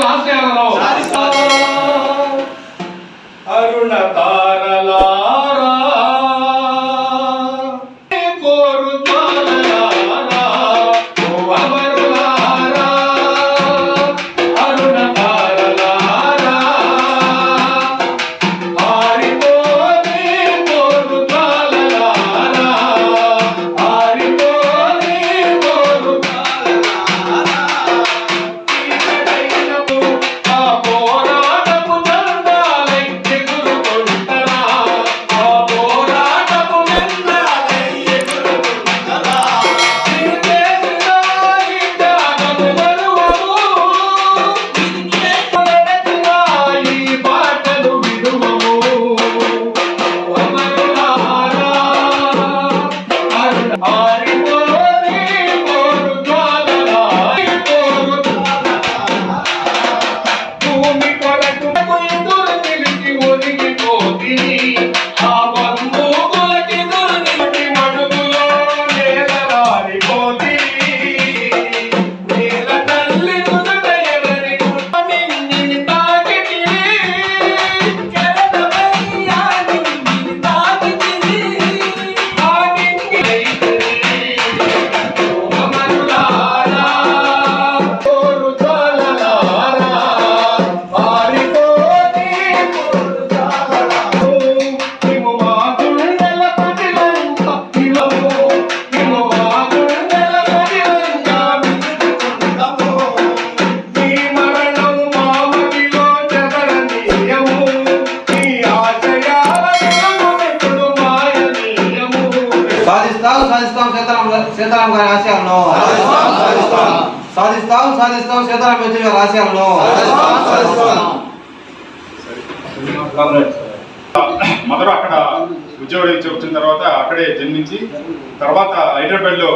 Lahasnya. సాధిస్తాం సీతారాం సీతారాం గారి ఆశయాలను. సాధిస్తాం సాధిస్తాం. సీతారాం యేచూరి గారి ఆశయాలను. మొదలు అక్కడ ఉద్యోగం నుంచి వచ్చిన తర్వాత అక్కడే జన్మించి తర్వాత హైదరాబాద్లో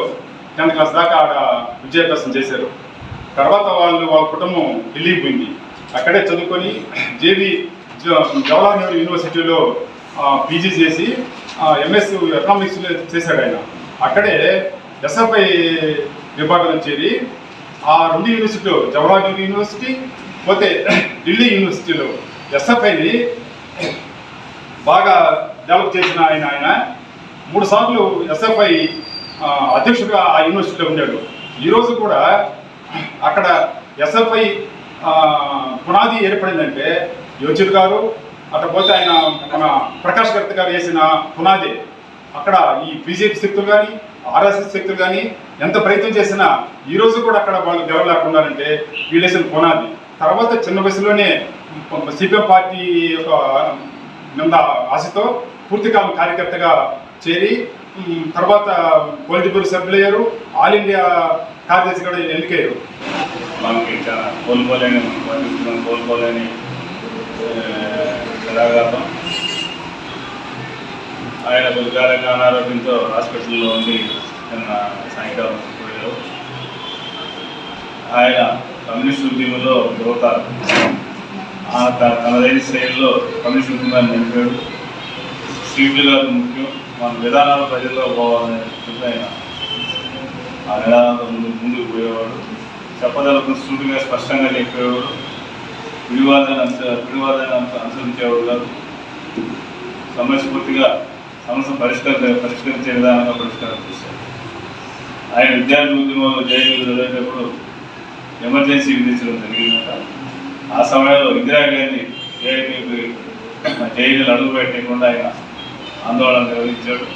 టెన్త్ క్లాస్ దాకా ఆడ విద్యాభ్యాసం చేశారు. తర్వాత వాళ్ళు వాళ్ళ కుటుంబం ఢిల్లీకి పోయింది. అక్కడే చదువుకొని జేబీ జవహర్లాల్ నెహ్రూ యూనివర్సిటీలో పీజీ చేసి ఎంఎస్ ఎకనామిక్స్ చేశాడు ఆయన. అక్కడే ఎస్ఎఫ్ఐ విభాగం చేరి ఆ రెండు యూనివర్సిటీలో జవహర్లాల్ నెహ్రూ యూనివర్సిటీ పోతే ఢిల్లీ యూనివర్సిటీలో ఎస్ఎఫ్ఐని బాగా డెవలప్ చేసిన ఆయన ఆయన. మూడు సార్లు ఎస్ఎఫ్ఐ అధ్యక్షుడిగా ఆ యూనివర్సిటీలో ఉండాడు ఈరోజు కూడా అక్కడ ఎస్ఎఫ్ఐ పునాది ఏర్పడిందంటే యోచిత్ గారు అక్కడ పోతే ఆయన మన ప్రకాష్ కర్త గారు వేసిన పునాది. అక్కడ ఈ బీజేపీ శక్తులు కానీ ఆర్ఎస్ఎస్ శక్తులు కానీ ఎంత ప్రయత్నం చేసినా ఈ రోజు కూడా అక్కడ వాళ్ళు గెలవలేకున్నారంటే వీళ్ళు వేసిన పునాది. తర్వాత చిన్న వయసులోనే సిపిఎం పార్టీ యొక్క నింద ఆశతో పూర్తికాలం కార్యకర్తగా చేరి తర్వాత పొలిటికల్ సభ్యులయ్యారు ఆల్ ఇండియా కార్యదర్శి కూడా ఎన్నికయ్యారు. మనకి చాలా కోల్పోలేని మనం కోల్పోలేని ఆయన కొద్దికాలంగా అనారోగ్యంతో హాస్పిటల్లో ఉండి నిన్న సాయంకాలం పోయారు ఆయన కమ్యూనిస్ట్ ఉద్యమంలో యువతారు తనదైన శైలిలో కమ్యూనిస్ట్ ఉద్యమాన్ని నింపాడు స్ట్రీట్లు కాదు ముఖ్యం. మన విధానాలు ప్రజల్లో పోవాలనే ఆయన ఆ విధానాలతో ముందు ముందుకు పోయేవాడు. చెప్పదలకు సూటిగా స్పష్టంగా చెప్పేవాడు. విడివాదాన్ని అంశ విడివాదాన్ని అంశ అనుసరించేవాడు కాదు. సమయస్ఫూర్తిగా సమస్య పరిష్కరి పరిష్కరించే విధానంగా పరిష్కారం చేశారు. ఆయన విద్యార్థి ఉద్యమంలో జైలు చదివేటప్పుడు ఎమర్జెన్సీ విధించడం జరిగిందట. ఆ సమయంలో ఇందిరాగాంధీ జైలు జైలు అడుగు పెట్టకుండా ఆయన ఆందోళన నిర్వహించాడు.